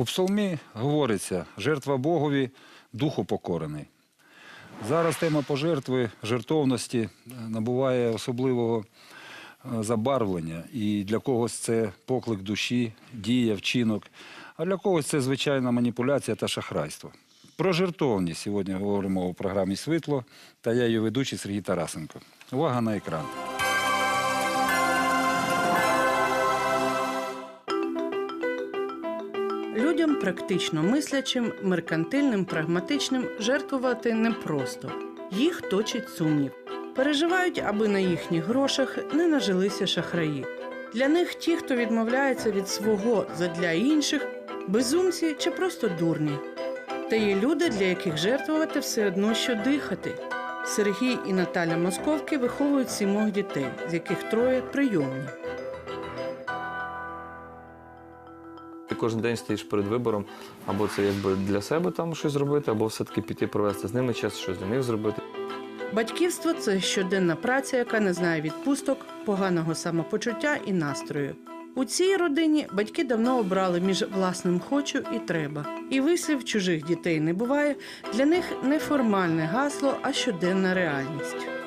У псалмі говориться жертва Богові, духу покорений. Зараз тема пожертви, жертовності е, набуває особливого е, забарвлення. І для когось це поклик душі, дія, вчинок, а для когось це звичайна маніпуляція та шахрайство. Про жертовність сьогодні говоримо у програмі Світло та я її ведучий Сергій Тарасенко. Увага на екран. Практично мислячим, меркантильним, прагматичним жертвувати непросто. Їх точить сумнів. Переживають, аби на їхніх грошах не нажилися шахраї. Для них ті, хто відмовляється від свого задля інших, безумці чи просто дурні. Та є люди, для яких жертвувати все одно, що дихати. Сергій і Наталя Московки виховують сімох дітей, з яких троє прийомні. Кожен день стоїш перед вибором, або це якби для себе там щось зробити, або все-таки піти провести з ними час, щось для них зробити. Батьківство це щоденна праця, яка не знає відпусток, поганого самопочуття і настрою. У цій родині батьки давно обрали між власним хочу і треба. І вислів чужих дітей не буває. Для них не формальне гасло, а щоденна реальність.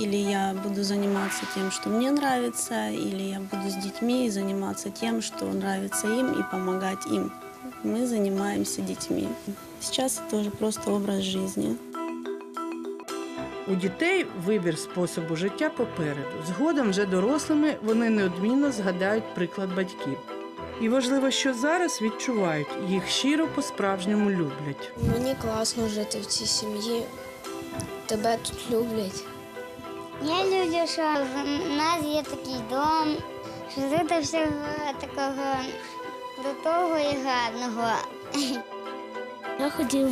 Или я буду заниматься тем, что мне нравится, или я буду с детьми и заниматься тем, что нравится им, и помогать им. Мы занимаемся детьми. Сейчас это уже просто образ жизни. У дітей вибір способу життя попереду. Згодом, вже дорослими, вони неодмінно згадають приклад батьків. І важливо, що зараз відчувають, їх щиро по-справжньому люблять. Мені класно жити в цій сім'ї. Тебе тут люблять. Я люблю, що в нас є такий дом, що тут всього такого крутого і гарного. Я хотів,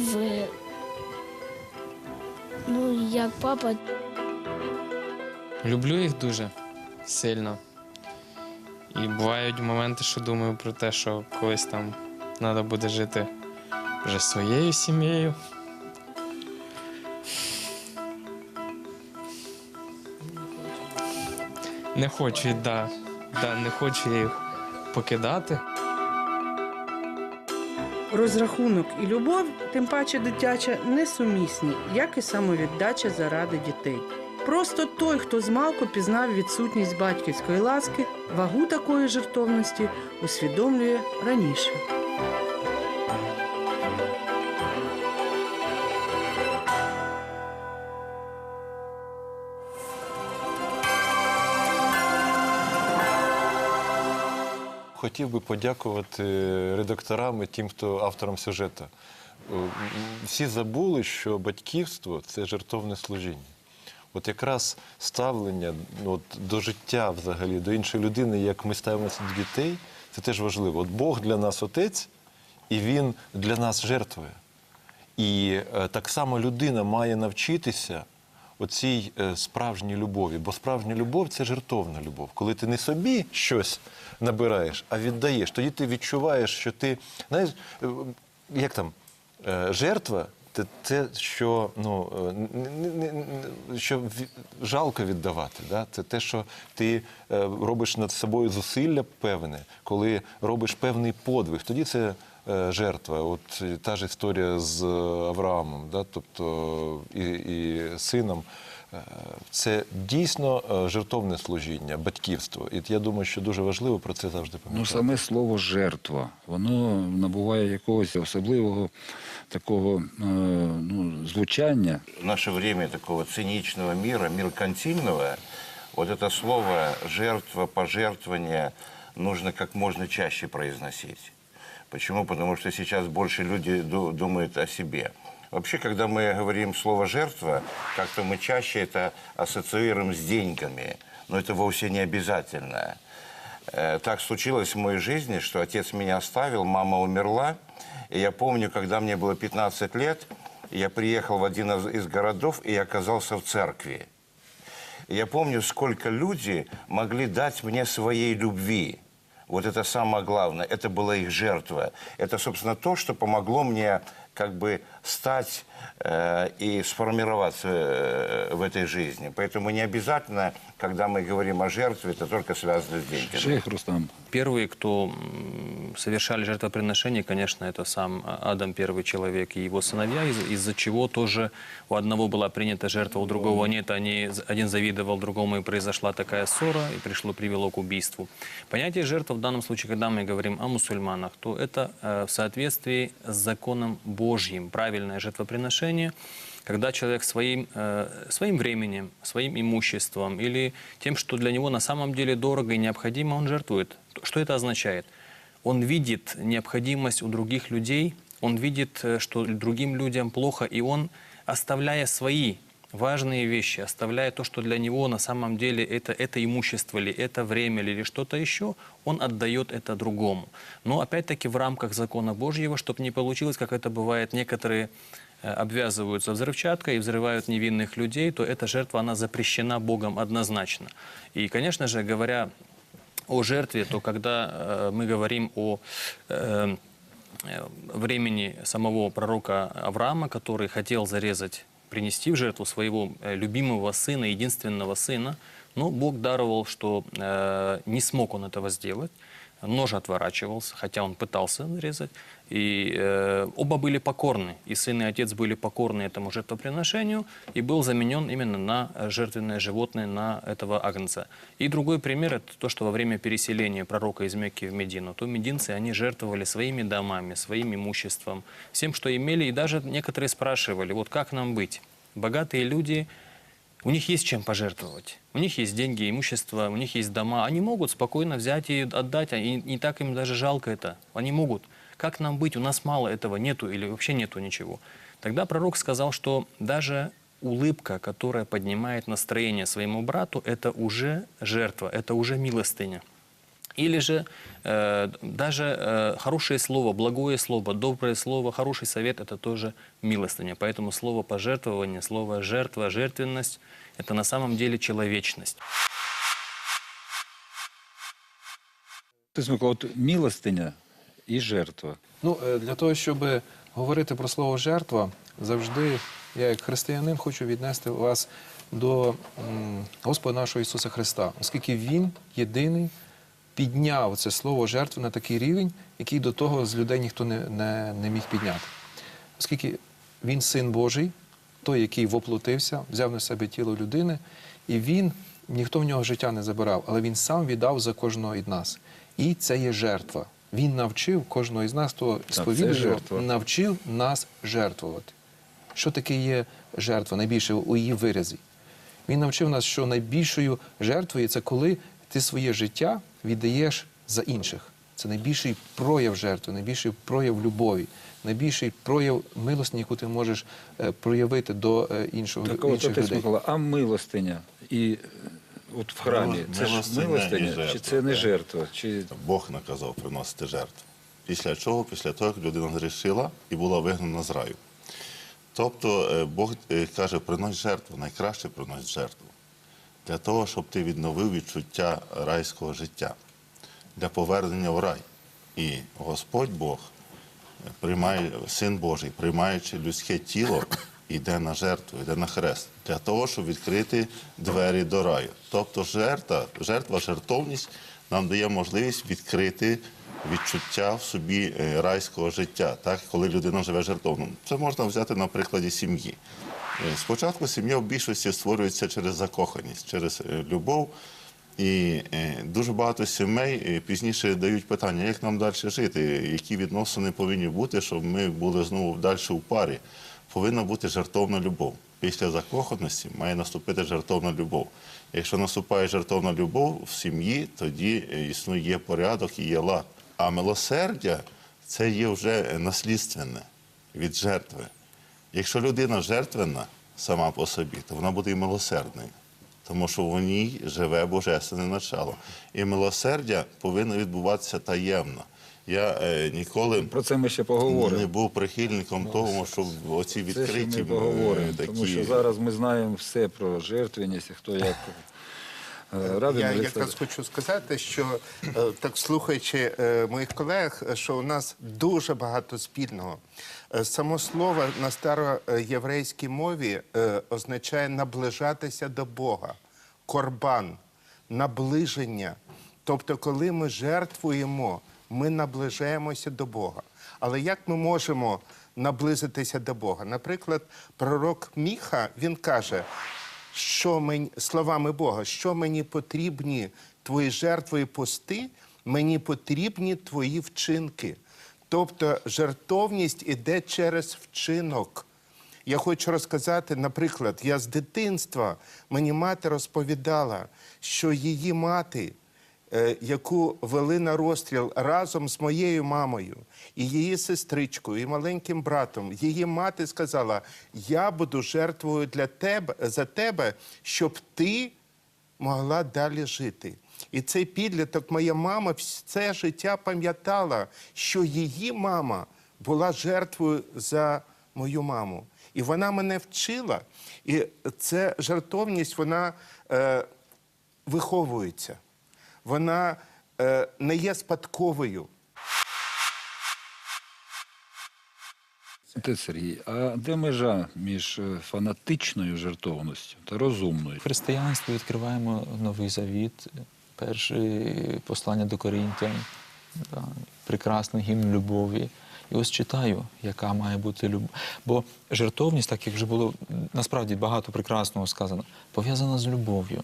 ну, як папа, Люблю їх дуже сильно. І бувають моменти, що думаю про те, що колись там треба буде жити вже своєю сім'єю. Не хочу, да, да, не хочу я їх покидати. Розрахунок і любов, тим паче дитяча, несумісні, як і самовіддача заради дітей. Просто той, хто змалку пізнав відсутність батьківської ласки, вагу такої жертовності усвідомлює раніше. Хотів би подякувати редакторам і тим, хто авторам сюжету. Е, Всі забули, що батьківство це жертовне служіння. От якраз ставлення ну, от, до життя взагалі, до іншої людини, як ми ставимося до дітей, це теж важливо. От Бог для нас отець, і Він для нас жертвує. І е, так само людина має навчитися оцій е, справжній любові. Бо справжня любов це жертовна любов. Коли ти не собі щось набираєш, а віддаєш, тоді ти відчуваєш, що ти знаєш, е, як там е, жертва. Це те, що ну що жалко віддавати. Да? Це те, що ти робиш над собою зусилля певне, коли робиш певний подвиг. Тоді це жертва. От е, та ж історія з е, Авраамом, да? тобто і, і сином. Е, Це дійсно е, жертовне служіння, батьківство. І я думаю, що дуже важливо про це завжди Ну, саме слово жертва, воно набуває якогось особливого такого е, ну, звучання. В наше время такого циничного мира, меркантильного, вот это слово «жертва», «пожертвование» нужно как можно чаще произносить. Почему? Потому что сейчас больше люди ду- думают о себе. Вообще, когда мы говорим слово «жертва», как-то мы чаще это ассоциируем с деньгами, но это вовсе не обязательно. Э, Так случилось в моей жизни, что отец меня оставил, мама умерла. И я помню, когда мне было 15 лет, я приехал в один из- городов и оказался в церкви. Я помню, сколько люди могли дать мне своей любви. Вот это самое главное. Это была их жертва. Это, собственно, то, что помогло мне как бы стать э, и сформироваться э, в этой жизни. Поэтому не обязательно, когда мы говорим о жертве, это только связано с деньгами. Шейх Рустам. Первые, кто совершали жертвоприношение, конечно, это сам Адам, первый человек, и его сыновья, из- из-за чего тоже у одного была принята жертва, у другого нет. Они, один завидовал другому, и произошла такая ссора, и пришло, привело к убийству. Понятие жертвы в данном случае, когда мы говорим о мусульманах, то это э, в соответствии с законом Божьим, правильное жертвоприношение, когда человек своим, э, своим временем, своим имуществом или тем, что для него на самом деле дорого и необходимо, он жертвует. Что это означает? Он видит необходимость у других людей, он видит, э, что другим людям плохо, и он, оставляя свои важные вещи, оставляя то, что для него на самом деле это, это имущество ли, это время ли, или что-то еще, он отдает это другому. Но опять-таки в рамках закона Божьего, чтобы не получилось, как это бывает, некоторые э, обвязываются взрывчаткой и взрывают невинных людей, то эта жертва, она запрещена Богом однозначно. И, конечно же, говоря о жертве, то когда э, мы говорим о э, э, времени самого пророка Авраама, который хотел зарезать, принести в жертву своего э, любимого сына, единственного сына, но Бог даровал, что э, не смог он этого сделать. Нож отворачивался, хотя он пытался нарезать. И э, оба были покорны. И сын и отец были покорны этому жертвоприношению. И был заменен именно на жертвенное животное, на этого агнца. И другой пример – это то, что во время переселения пророка из Мекки в Медину, то мединцы, они жертвовали своими домами, своим имуществом, всем, что имели. И даже некоторые спрашивали, вот как нам быть? Богатые люди у них есть чем пожертвовать. У них есть деньги, имущество, у них есть дома. Они могут спокойно взять и отдать, и не так им даже жалко это. Они могут. Как нам быть? У нас мало этого нету или вообще нету ничего. Тогда пророк сказал, что даже улыбка, которая поднимает настроение своему брату, это уже жертва, это уже милостыня. Или же э, даже э, хорошее слово, благое слово, доброе слово, хороший совет – это тоже милостыня. Поэтому слово пожертвование, слово жертва, жертвенность – это на самом деле человечность. Ти Микола, от милостиня і жертва. Ну, е, для того, щоб говорити про слово жертва, завжди я, як християнин, хочу віднести вас до м, Господа нашого Ісуса Христа, оскільки Він єдиний підняв це слово жертва на такий рівень, який до того з людей ніхто не, не, не міг підняти. Оскільки Він син Божий, той, який воплотився, взяв на себе тіло людини, і він ніхто в нього життя не забирав, але він сам віддав за кожного із нас. І це є жертва. Він навчив кожного із нас, його, жертва. навчив нас жертвувати. Що таке є жертва, найбільше у її виразі? Він навчив нас, що найбільшою жертвою це коли ти своє життя віддаєш за інших. Це найбільший прояв жертви, найбільший прояв любові, найбільший прояв милості, яку ти можеш е, проявити до е, іншого Так інших отець людей. Микола, а милостиня і е, от в храмі, Мило- це ж милостиня і милостиня, чи це не так. жертва? Чи... Бог наказав приносити жертву. Після чого? Після того, як людина зрішила і була вигнана з раю. Тобто Бог каже, принось жертву, найкраще принось жертву. Для того, щоб ти відновив відчуття райського життя, для повернення в рай. І Господь Бог приймає, Син Божий, приймаючи людське тіло, йде на жертву, йде на хрест, для того, щоб відкрити двері до раю. Тобто жертва, жертва, жертовність нам дає можливість відкрити відчуття в собі е, райського життя, так, коли людина живе жертовно. Це можна взяти на прикладі сім'ї. Е, Спочатку сім'я в більшості створюється через закоханість, через е, любов. І е, дуже багато сімей пізніше дають питання, як нам далі жити, які відносини повинні бути, щоб ми були знову далі у парі. Повинна бути жертовна любов. Після закоханості має наступити жертовна любов. Якщо наступає жертовна любов в сім'ї, тоді існує порядок і є лад. А милосердя це є вже наслідственне від жертви. Якщо людина жертвенна сама по собі, то вона буде і милосердною, тому що в ній живе божественне начало. І милосердя повинно відбуватися таємно. Я е, ніколи Про це ми ще поговоримо. не був прихильником того, щоб оці Це відкриті ми поговоримо, е, такі тому що зараз ми знаємо все про жертвеність, хто як Е, Рабін Я якраз хочу сказати, що е, так слухаючи е, моїх колег, що у нас дуже багато спільного. Е, Само слово на староєврейській мові е, означає наближатися до Бога, корбан, наближення. Тобто, коли ми жертвуємо, ми наближаємося до Бога. Але як ми можемо наблизитися до Бога? Наприклад, пророк Міха він каже, що мені словами Бога, що мені потрібні твої жертви і пости, мені потрібні твої вчинки. Тобто жертовність іде через вчинок. Я хочу розказати, наприклад, я з дитинства мені мати розповідала, що її мати, е, яку вели на розстріл разом з моєю мамою і її сестричкою, і маленьким братом, її мати сказала: Я буду жертвою для тебе за тебе, щоб ти могла далі жити. І цей підліток, моя мама, все життя пам'ятала, що її мама була жертвою за мою маму. І вона мене вчила. І ця жертовність, вона е, виховується. Вона е, не є спадковою. Отець Сергій, а де межа між е, фанатичною жертовністю та розумною? В християнстві відкриваємо новий завіт, перше послання до Корінтян, да, прекрасний гімн любові. І ось читаю, яка має бути любов. Бо жертовність, так як вже було насправді багато прекрасного сказано, пов'язана з любов'ю.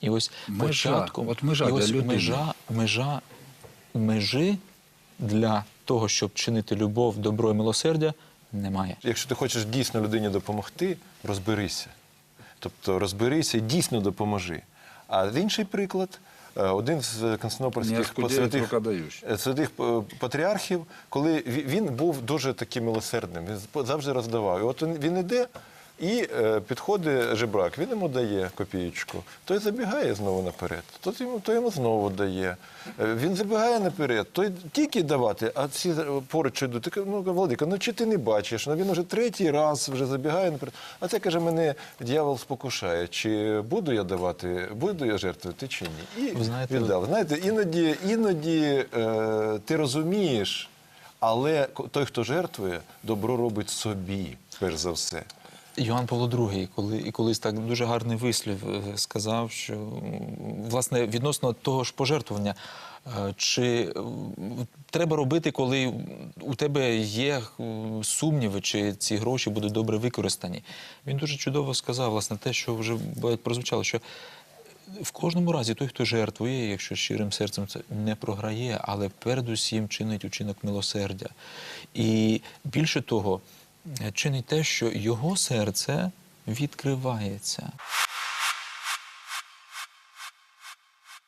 І ось Межа. початком, От межа і для ось людини. межа, межа, межі для того, щоб чинити любов, добро і милосердя, немає. Якщо ти хочеш дійсно людині допомогти, розберися. Тобто розберися і дійсно допоможи. А інший приклад, один з константинопольських святих, е, святих е, патріархів, коли він був дуже таким милосердним, він завжди роздавав. І от він- він іде. І е, підходить жебрак, він йому дає копієчку. Той забігає знову наперед, той йому, той йому знову дає. Е, він забігає наперед, той тільки давати, а е, поруч йдуть. Ти ну, Владика, ну чи ти не бачиш? Ну він уже третій раз вже забігає наперед. А це каже, мене дьявол спокушає. Чи буду я давати, буду я жертвувати чи ні? І Ви знаєте, віддав. Знаєте, іноді, іноді е, ти розумієш, але той, хто жертвує, добро робить собі, перш за все. Йоанн Павло II, коли і колись так дуже гарний вислів е, сказав, що власне відносно того ж пожертвування, е, чи треба робити, коли у тебе є сумніви, чи ці гроші будуть добре використані. Він дуже чудово сказав, власне, те, що вже прозвучало, що в кожному разі той, хто жертвує, якщо щирим серцем це не програє, але передусім чинить учинок милосердя. І більше того, чинить те, що його серце відкривається.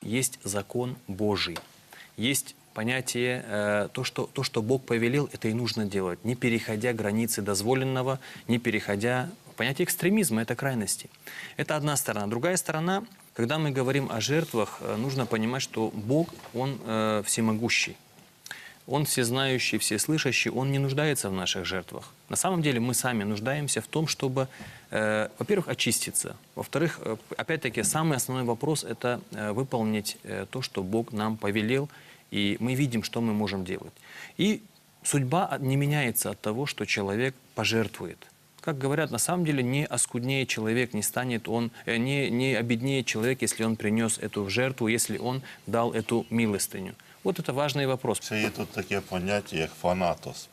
Есть закон Божий. Есть понятие, э, то, что, то, что Бог повелел, это и нужно делать, не переходя границы дозволенного, не переходя... Понятие экстремизма – это крайности. Это одна сторона. Другая сторона, когда мы говорим о жертвах, э, нужно понимать, что Бог, Он э, всемогущий. Он всезнающий, всеслышащий, Он не нуждается в наших жертвах. На самом деле мы сами нуждаемся в том, чтобы, э, во-первых, очиститься. Во-вторых, э, опять-таки, самый основной вопрос – это э, выполнить э, то, что Бог нам повелел, и мы видим, что мы можем делать. И судьба не меняется от того, что человек пожертвует. Как говорят, на самом деле не оскуднее человек не станет, он э, не, не обеднее человек, если он принес эту жертву, если он дал эту милостыню. Вот это важный вопрос. Це є тут таке поняття, як фанатос,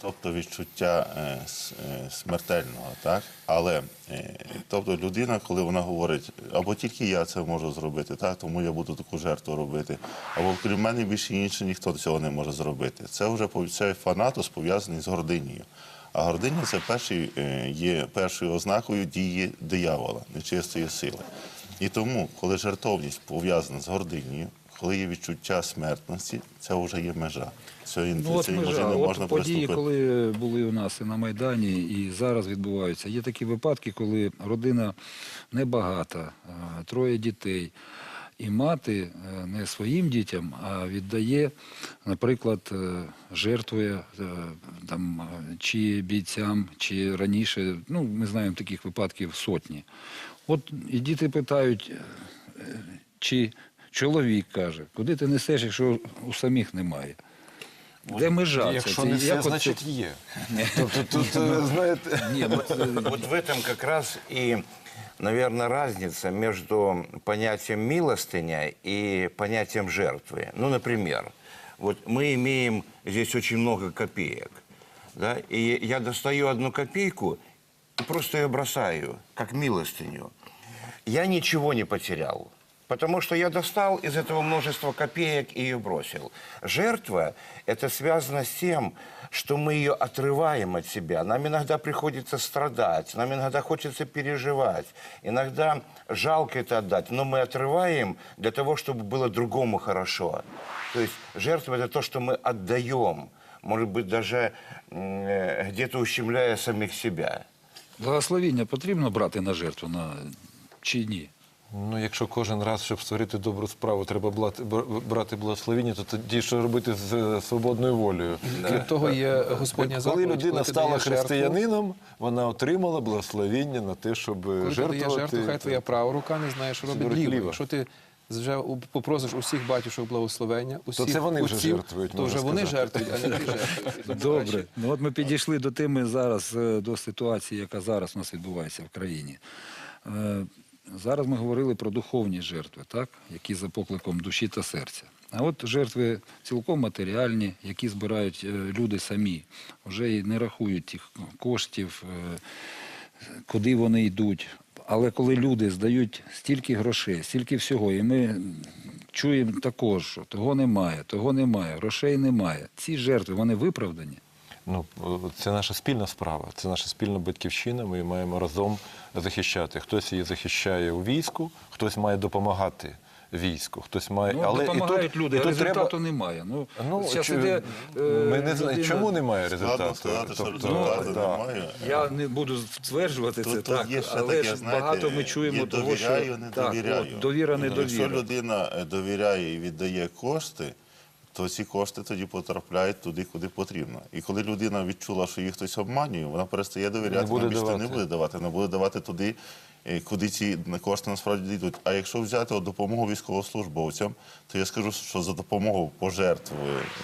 тобто відчуття е, е, смертельного. Так? Але е, тобто людина, коли вона говорить, або тільки я це можу зробити, так? тому я буду таку жертву робити, або крім мене більше ніше ніхто цього не може зробити. Це вже пов- це фанатос пов'язаний з гординею. А гординя це перший, є першою ознакою дії диявола, нечистої сили. І тому, коли жертовність пов'язана з гординею, коли є відчуття смертності, це вже є межа. Цієї, Ну, от межі не от можна події, приступити. коли були у нас і на Майдані, і зараз відбуваються. Є такі випадки, коли родина небагата, троє дітей. І мати е, не своїм дітям, а віддає, наприклад, е, жертвує е, там, чи бійцям, чи раніше, ну, ми знаємо таких випадків сотні. От і діти питають, чи чоловік каже, куди ти несеш, якщо у самих немає? Де межа? Якщо Це- не це- все, як оце- значить є. Тобто тут, е, знаєте, Ні, ну, це- Вот в этом как раз и, наверное, разница между понятием милостыня и понятием жертвы. Ну, например, вот мы имеем здесь очень много копеек, да, и я достаю одну копейку и просто ее бросаю, как милостыню. Я ничего не потерял. Потому что я достал из этого множество копеек и ее бросил. Жертва – это связано с тем, что мы ее отрываем от себя. Нам иногда приходится страдать, нам иногда хочется переживать. Иногда жалко это отдать, но мы отрываем для того, чтобы было другому хорошо. То есть жертва – это то, что мы отдаем, может быть, даже м, э, где-то ущемляя самих себя. Благословіння потрібно брати на жертву на... чи ні? Ну, якщо кожен раз, щоб створити добру справу, треба брати благословіння, то тоді що робити з е, свободною волею? Крім того, є Господня Коли людина коли стала даєш жертву, християнином, вона отримала благословіння на те, щоб Коли ти даєш жертвувати. жертву, хай твоя права рука не знає, що робить ліва. ліва. Якщо ти вже попросиш усіх батюшок благословення, усіх це вони вже отців, жертвують, то вже вони жертвують, а не ти жертвуєш. Добре. Ну от ми підійшли до теми зараз, е, до ситуації, яка зараз у нас відбувається в країні. Зараз ми говорили про духовні жертви, так? які за покликом душі та серця. А от жертви цілком матеріальні, які збирають е, люди самі, вже і не рахують тих коштів, е, куди вони йдуть. Але коли люди здають стільки грошей, стільки всього, і ми чуємо також, що того немає, того немає, грошей немає. Ці жертви вони виправдані. Ну, це наша спільна справа, це наша спільна батьківщина. Ми маємо разом захищати. Хтось її захищає у війську, хтось має допомагати війську, хтось має. Ну, але допомагають і тут, люди, і тут результату треба... немає. Ну, Ну, чи- іде, е, Ми не знаємо, людина- чому немає Складно результату. сказати, що Тобто, результату да. немає. Я не буду стверджувати Тут- це, тут так, є ще але таке, ж знаєте, багато ми чуємо того, що довіряю, не так, от, довіра, Якщо недовіра. людина е, довіряє і віддає кошти, то ці кошти тоді потрапляють туди, куди потрібно. І коли людина відчула, що її хтось обманює, вона перестає довіряти, вона більше не буде давати, не буде давати туди, куди ці кошти насправді йдуть. А якщо взяти от допомогу військовослужбовцям, то я скажу, що за допомогою пожертви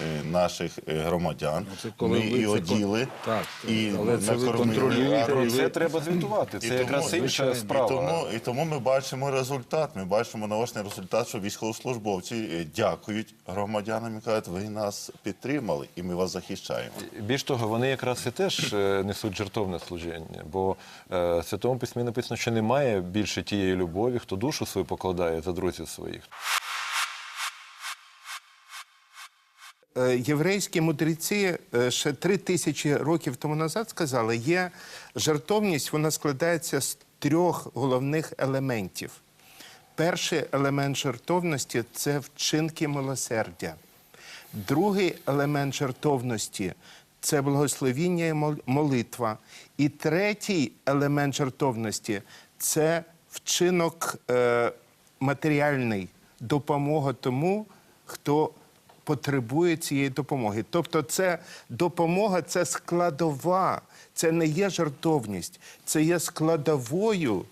е, наших е, громадян це коли ми ви і це оділи, Так, і але це ви накормили. контролюєте, Про це треба звітувати. Це І якраз тому, інша справа. І тому, і тому ми бачимо результат. Ми бачимо наочний результат, що військовослужбовці е, дякують громадянам і кажуть, ви нас підтримали, і ми вас захищаємо. Більш того, вони якраз і теж е, несуть жертовне служіння, бо е, в Святому Письмі написано, що немає більше тієї любові, хто душу свою покладає за друзів своїх. Е, Єврейські мудреці е, ще три тисячі років тому назад сказали, є жертовність, вона складається з трьох головних елементів. Перший елемент жертовності це вчинки милосердя. Другий елемент жертовності це благословіння і молитва. І третій елемент жертовності це вчинок е, матеріальний, допомога тому, хто потребує цієї допомоги. Тобто, це допомога, це складова, це не є жертовність, це є складовою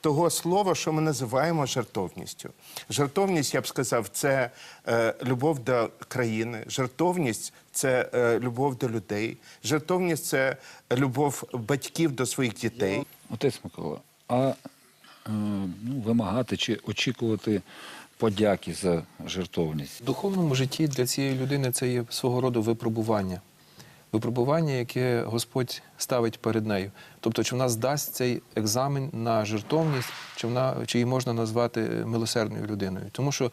того слова, що ми називаємо жертовністю. Жертовність, я б сказав, це е, любов до країни, жертовність це е, любов до людей, жертовність це любов батьків до своїх дітей. Отець Микола, а е, ну, вимагати чи очікувати подяки за жертовність? В духовному житті для цієї людини це є свого роду випробування. Випробування, яке Господь ставить перед нею. Тобто, чи вона здасть цей екзамен на жертовність, чи вона чи її можна назвати милосердною людиною. Тому що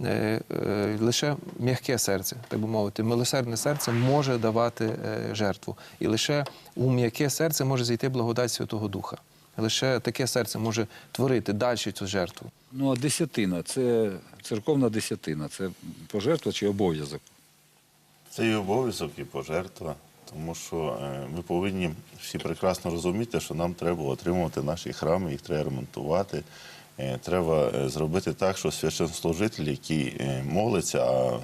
е, е, лише м'яке серце, так би мовити, милосердне серце може давати е, жертву. І лише у м'яке серце може зайти благодать Святого Духа. Лише таке серце може творити далі цю жертву. Ну, а десятина це церковна десятина, це пожертва чи обов'язок? Це і обов'язок, і пожертва. Тому що е, ми повинні всі прекрасно розуміти, що нам треба отримувати наші храми, їх треба ремонтувати. Е, Треба е, зробити так, що священслужитель, який е, молиться, а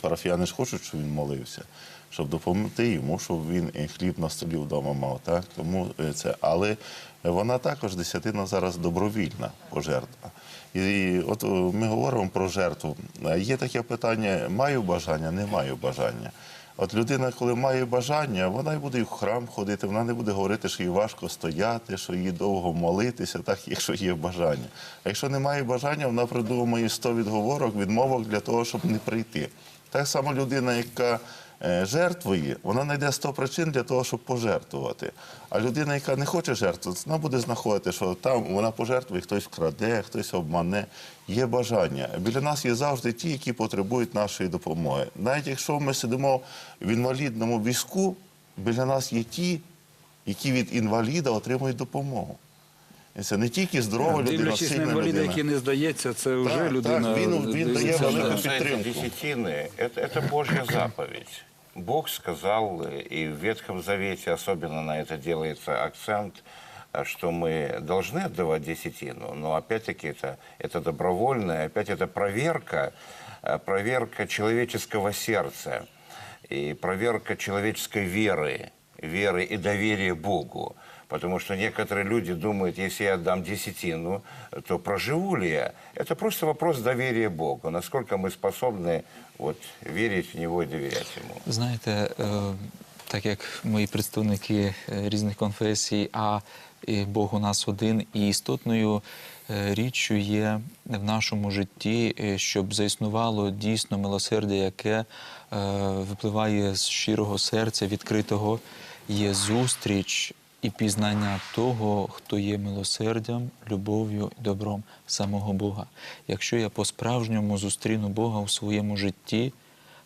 парафіяни ж хочуть, щоб він молився, щоб допомогти йому, щоб він хліб на столі вдома мав. Так? Тому це. Але вона також десятина зараз добровільна пожертва. І от ми говоримо про жертву. Є таке питання: маю бажання, не маю бажання. От людина, коли має бажання, вона й буде в храм ходити, вона не буде говорити, що їй важко стояти, що їй довго молитися, так якщо є бажання. А якщо немає бажання, вона придумує 100 відговорок, відмовок для того, щоб не прийти. Так само людина, яка е, жертвує, вона знайде 100 причин для того, щоб пожертвувати. А людина, яка не хоче жертвувати, вона буде знаходити, що там вона пожертвує, хтось вкраде, хтось обмане. Є бажання. Біля нас є завжди ті, які потребують нашої допомоги. Навіть якщо ми сидимо в інвалідному візку, біля нас є ті, які від інваліда отримують допомогу. І це не тільки здорова людина, Дивлячись на сильна інваліда, людина. який не здається, це вже Так, людина. так, він- він дивиться дає на- велику Что касается підтримку. десятины, это, это Божья заповедь. Бог сказал, и в Ветхом Завете особенно на это делается акцент, а, что мы должны отдавать десятину, но опять-таки это, это добровольно, опять это проверка, а, проверка человеческого сердца и проверка человеческой веры, веры и доверия Богу. Потому что некоторые люди думают, если я отдам десятину, то проживу ли я? Это просто вопрос доверия Богу. Насколько мы способны вот, верить в Него и доверять Ему. Знаєте, е, так як мої представники е, різних конфесій, а і Бог у нас один, і істотною е, річчю є в нашому житті, е, щоб заіснувало дійсно милосердя, яке е, випливає з щирого серця, відкритого, є зустріч і пізнання того, хто є милосердям, любов'ю і добром самого Бога. Якщо я по-справжньому зустріну Бога у своєму житті,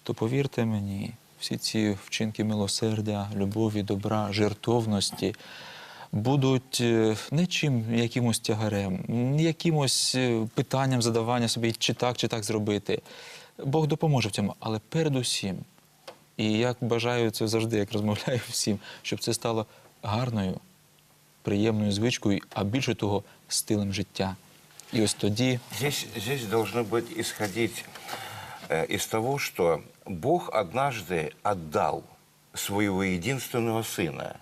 то повірте мені, всі ці вчинки милосердя, любові, добра, жертовності будуть е, не чим якимось тягарем, якимось е, питанням задавання собі, чи так, чи так зробити. Бог допоможе в цьому, але передусім, і як бажаю це завжди, як розмовляю всім, щоб це стало гарною, приємною звичкою, а більше того, стилем життя. І ось тоді Здесь, здесь должно быть исходить э, из того, что Бог однажды отдал своего единственного Сына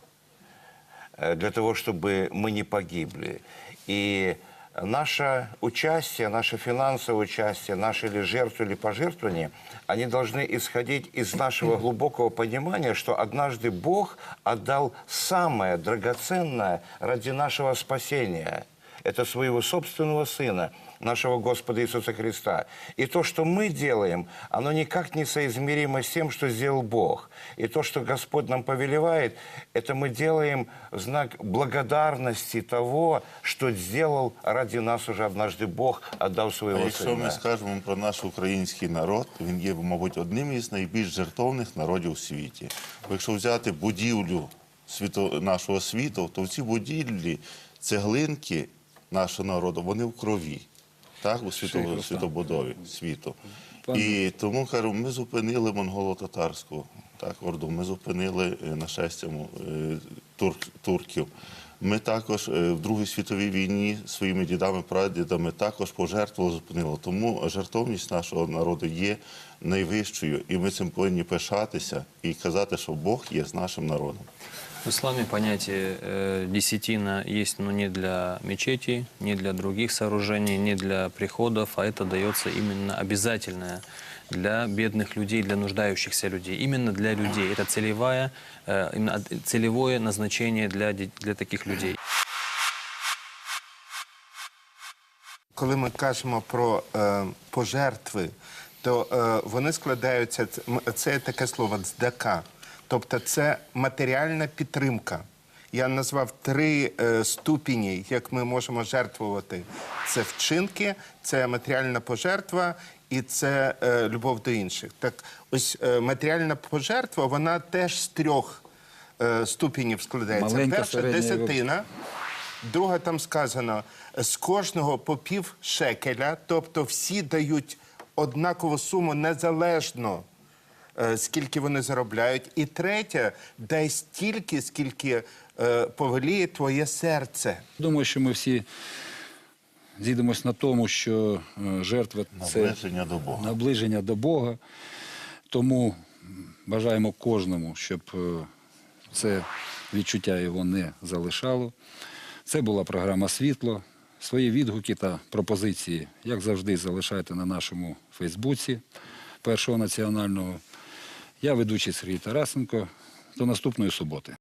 э, для того, чтобы мы не погибли. И наше участие, наше финансовое участие, наши или жертвы, или пожертвования, они должны исходить из нашего глубокого понимания, что однажды Бог отдал самое драгоценное ради нашего спасения. Это своего собственного Сына, нашего Господа Иисуса Христа. И то, что мы делаем, оно никак не соизмеримо с тем, что сделал Бог. И то, что Господь нам повелевает, это мы делаем в знак благодарности того, что сделал ради нас уже однажды Бог, отдав А своего якщо ми Сына. скажемо про наш український народ, він є, мабуть, одним із найбільш жертовних народів у світі. Бо якщо взяти будівлю світо, нашого світу, то в цій будівлі цеглинки нашого народу, вони в крові, Так, у світову, Шейх світобудові світу. І тому кажу, ми зупинили монголо-татарську так, орду, ми зупинили е, нашестям е, турків. Ми також е, в Другій світовій війні своїми дідами, прадідами також пожертвували, зупинили. Тому жертовність нашого народу є найвищою, і ми цим повинні пишатися і казати, що Бог є з нашим народом. В исламе понятие э, десятина есть ну, не для мечетей, не для других сооружений, не для приходов, а это дается именно обязательное для бедных людей, для нуждающихся людей. Именно для людей. Это целевая, э, целевое назначение для, для таких людей. Коли ми кажемо про е, пожертви, то е, вони складаються це таке слово дздака, тобто це матеріальна підтримка. Я назвав три е, ступені, як ми можемо жертвувати. Це вчинки, це матеріальна пожертва і це е, любов до інших. Так, ось е, матеріальна пожертва, вона теж з трьох е, ступенів складається. Маленька, Перша десятина. Друга там сказано з кожного по пів шекеля, тобто всі дають однакову суму незалежно. Е, Скільки вони заробляють, і третя дай стільки, скільки е, повеліє твоє серце. Думаю, що ми всі зійдемось на тому, що е, жертва це Наближення до Бога. наближення до Бога. Тому бажаємо кожному, щоб це відчуття його не залишало. Це була програма Світло. Свої відгуки та пропозиції, як завжди, залишайте на нашому Фейсбуці Першого національного. Я ведучий Сергій Тарасенко. До наступної суботи.